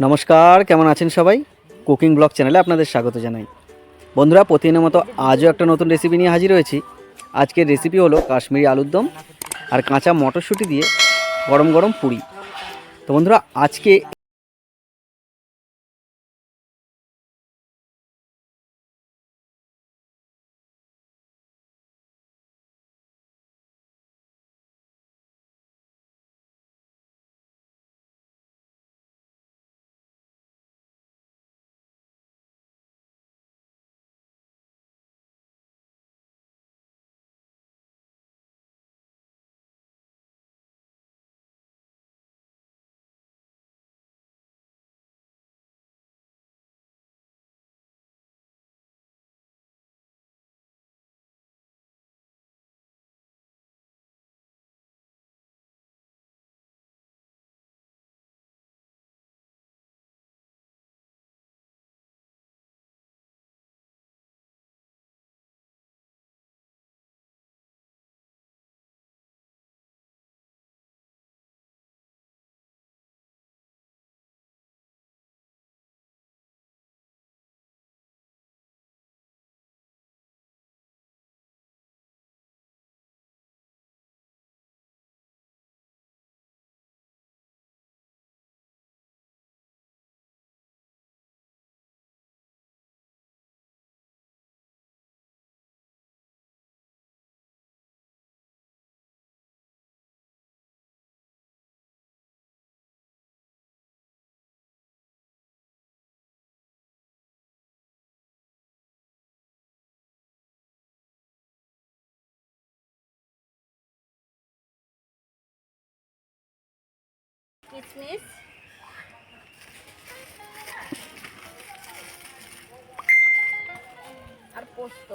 নমস্কার, কেমন আছেন সবাই? কুকিং ব্লগ চ্যানেলে আপনাদের স্বাগত জানাই। বন্ধুরা, প্রতিদিনের মতো আজও একটা নতুন রেসিপি নিয়ে হাজির হয়েছি। আজকের রেসিপি হলো কাশ্মীরি আলুর দম আর কাঁচা মটরশুঁটি দিয়ে গরম গরম পুরি। তো বন্ধুরা, আজকে কিশমিশ আর পোস্ত।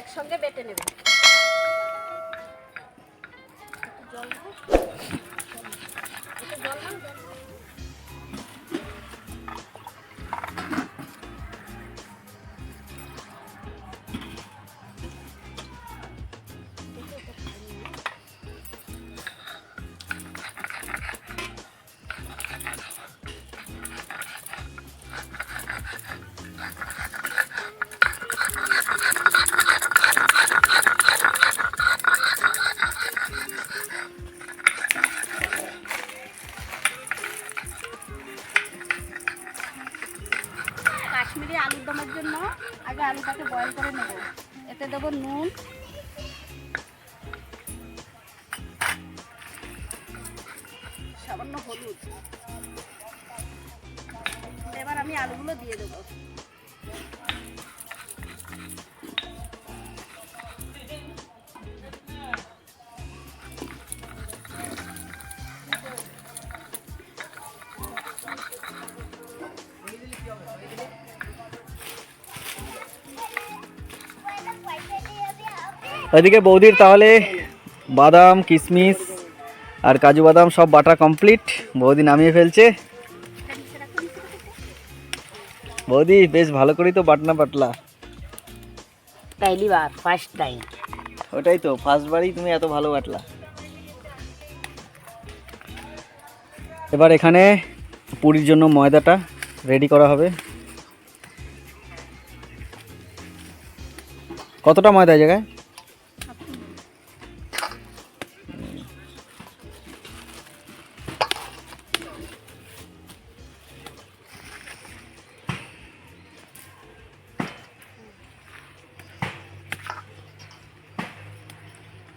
একসঙ্গে বেটে নেবে। জল আলুর দমের জন্য আগে আলুটাকে বয়ল করে নেব। এতে দেবো নুন। সামান্য হলুদ। এবার আমি আলুগুলো দিয়ে দেবো। ওইদিকে বৌদির তাহলে বাদাম কিশমিশ আর কাজু বাদাম সব বাটা কমপ্লিট। বৌদি নামিয়ে ফেলছে। বৌদি বেশ ভালো করেই তো বাটনা পাটলা। বার ফার্স্ট টাইম ওটাই তো ফার্স্ট বারই তুমি এত ভালো বাটলা। এবার এখানে পুরীর জন্য ময়দাটা রেডি করা হবে। কতটা ময়দা জায়গায়?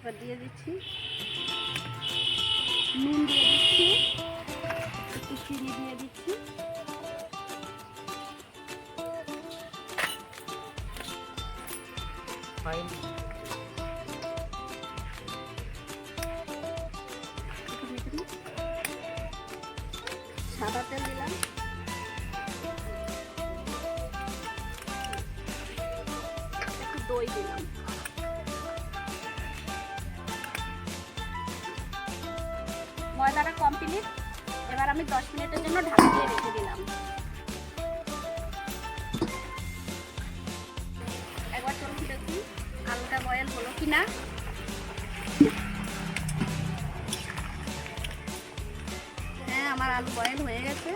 এবার দিয়ে দিচ্ছি নুন দিয়ে দিচ্ছি একটু চিনি দিয়ে দিচ্ছি। সাদা তেল দিলাম। একটু দই দিলাম। কমপ্লিট এবার আমি দশ মিনিটের জন্য ঢাকা দিয়ে রেখে দিলাম। একবার চলুন দেখি আলুটা বয়েল হলো কি না হ্যাঁ আমার আলু বয়েল হয়ে গেছে।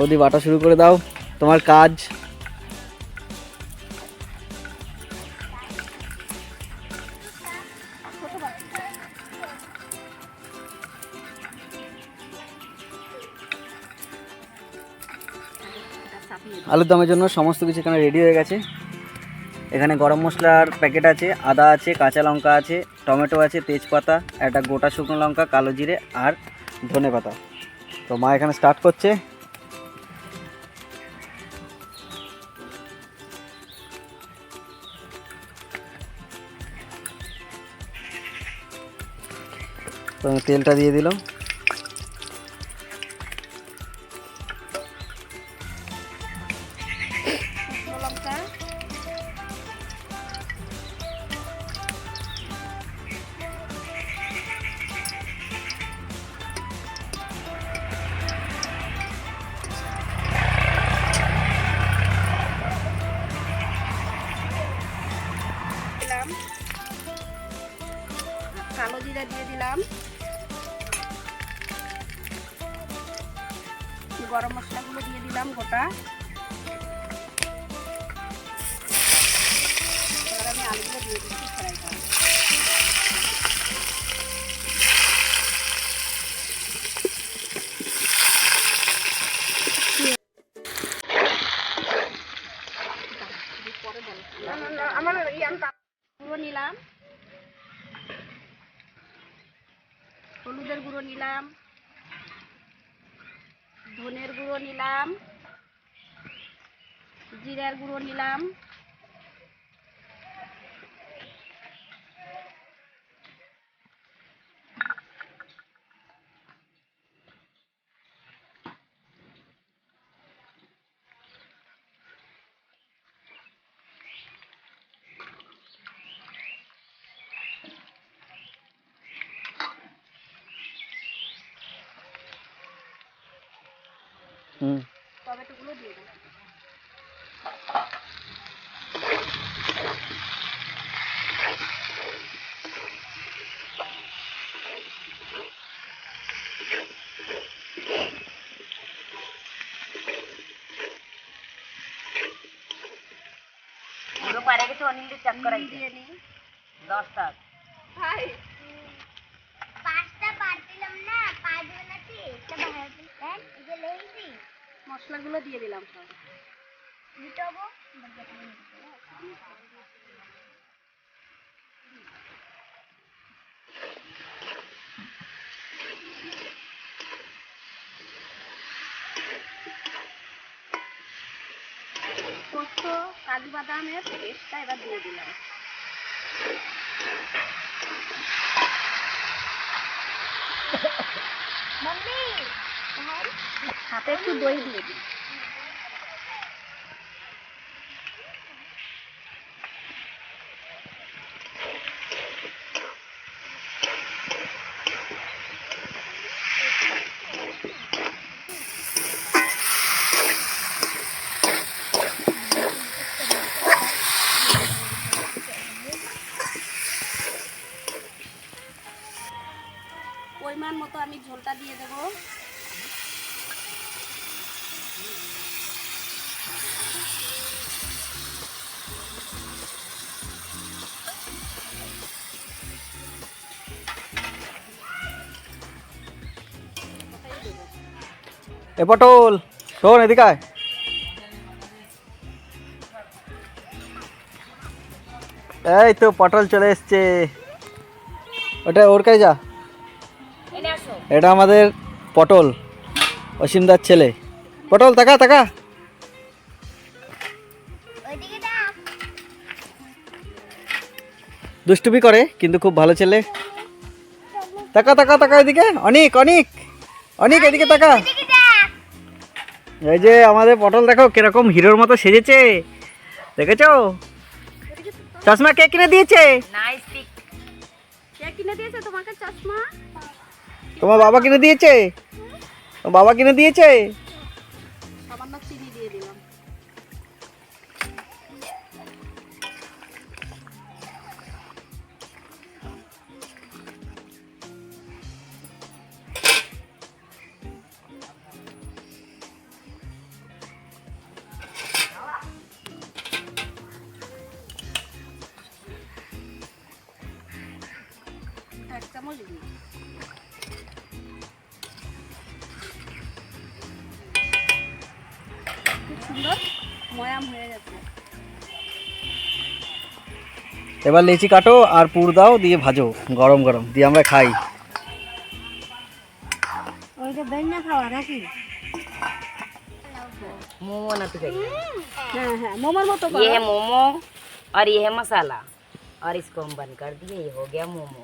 বৌদি বাটা শুরু করে দাও, তোমার কাজ। আলুর দমের জন্য সমস্ত কিছু এখানে রেডি হয়ে গেছে। এখানে গরম মশলার প্যাকেট আছে, আদা আছে, কাঁচা লঙ্কা আছে, টমেটো আছে, তেজপাতা, একটা গোটা শুকনো লঙ্কা, কালো জিরে আর ধনে পাতা। তো মা এখানে স্টার্ট করছে। তেলটা দিয়ে দিলাম। কালো জিরা দিয়ে দিলাম। গরম মশলাগুলো দিয়ে দিলাম গোটা। এবার আমি আলুগুলো দিয়ে দিচ্ছি ফ্রাই নিলাম। হলুদের গুঁড়ো নিলাম। ধনের গুঁড়ো নিলাম জিরার গুঁড়ো নিলাম। হুম টমেটোগুলো দিয়ে দিলাম পুরো পারে গেছে অনিল চাপ করাই দিয়ে নিই। দশটা। পাঁচটা পারছিলাম না পারবে মশলাগুলো দিয়ে দিলাম সব। মিটাবো? পোস্ত কাজু বাদামের পেস্টটা এবার দিয়ে দিলাম। মাম্মি সাথে একটু দই দিয়ে দিই। এ পটল শোন এদিকে আয়। এই তো পটল চলে এসছে। ওটা ওর কাছে যা। এটা আমাদের পটল অসীমদার ছেলে। পটল তাকা তাকা। ওইদিকে দুষ্টুমি করে কিন্তু খুব ভালো ছেলে। তাকা তাকা তাকা এদিকে। অনেক অনেক। অনেক এদিকে তাকা। এই যে আমাদের পটল দেখো কীরকম হিরোর মতো সেজেছে। দেখেছ? চশমা কে কিনে দিয়েছে? নাইস পিক কে কিনে দিয়েছে? তোমাকে চশমা? তোমার বাবা কিনে দিয়েছে? বাবা কিনে দিয়েছে? এবার লেচি কাটো আর পুর দাও দিয়ে ভাজো গরম গরম দিয়ে আমরা খাই ওইটা বের না খাওয়া নাকি मोमो ना तू कही হ্যাঁ হ্যাঁ মোমোর মতো ये है मोमो और ये है मसाला और इसको हम बंद कर दिए ये हो गया मोमो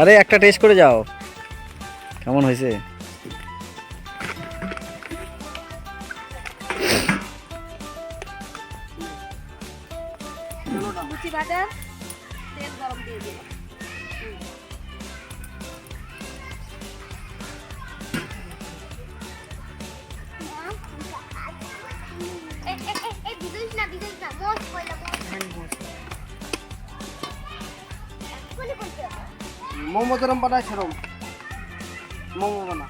আরে একটা টেস্ট করে যাও। কেমন হয়েছে? তেল গরম দিয়ে মোমো যেরম পাঠায় সেরম মোমো বানা।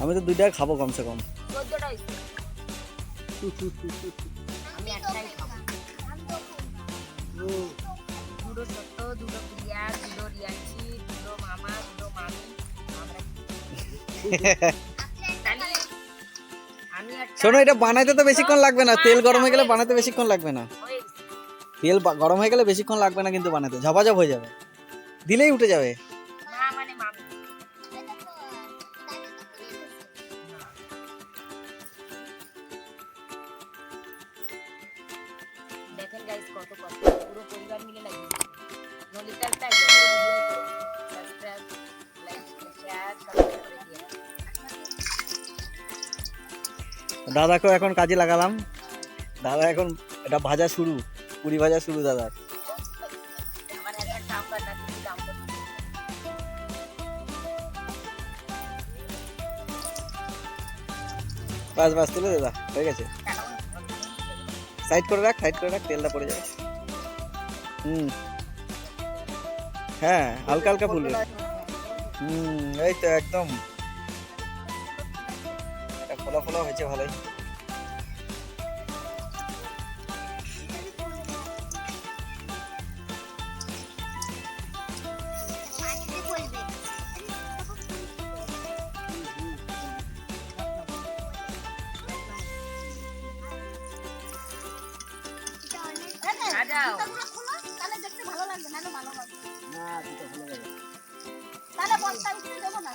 আমি তো দুইটাই খাব কমসে কম। শোনো এটা বানাইতে তো বেশিক্ষণ লাগবে না। তেল গরম হয়ে গেলে বানাতে বেশিক্ষণ লাগবে না। তেল গরম হয়ে গেলে বেশিক্ষণ লাগবে না কিন্তু বানাতে ঝপাঝপ হয়ে যাবে। দিলেই উঠে যাবে। না মানে মামি। দেখেন গাইস কত কষ্ট পুরো পরিবার মিলে লাগিয়েছে নলিকালটা সাবস্ক্রাইব লাইক শেয়ার কমেন্ট করে দিয়ে দাদাকেও এখন কাজে লাগালাম। দাদা এখন এটা ভাজা শুরু। পুরি ভাজা শুরু দাদার। বাস বাস তুলে দাদা হয়ে গেছে। সাইড করে রাখ সাইড করে রাখ, তেলটা পড়ে যাবে। হুম। হ্যাঁ হালকা হালকা ফুলবে হুম, এই তো একদম। এটা ফোলা ফোলা হয়েছে ভালোই। সাজাও তাহলে দেখতে ভালো লাগবে না ভালো হবে। না দুটো ভালো লাগে তাহলে বস্তা উঠতে দেবো না?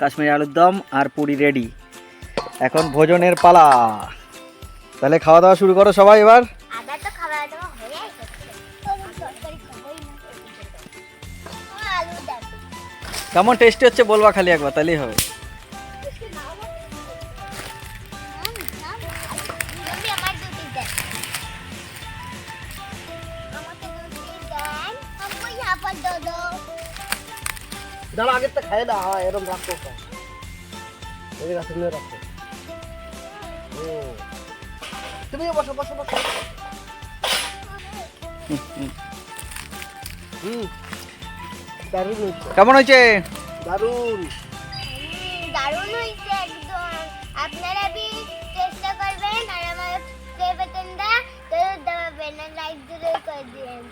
কাশ্মীরি আলুর দম আর পুরি রেডি এখন ভোজনের পালা। তাহলে খাওয়া দাওয়া শুরু করো সবাই এবার। কেমন টেস্টি হচ্ছে বলবা খালি একবার তাহলেই হবে। দাঁড়া আগের তো খাই দাও হ্যাঁ, এরকম রাখতো ওই গাছে নিয়ে তুমি বসো বসো বসো। হুম। দারুণ হয়েছে। কেমন হয়েছে? দারুণ। দারুণ হয়েছে একদম। আপনারা বি চেষ্টা করবেন আর আমার প্লে বাটনটা দবাবেন লাইক দিয়ে করে দিবেন।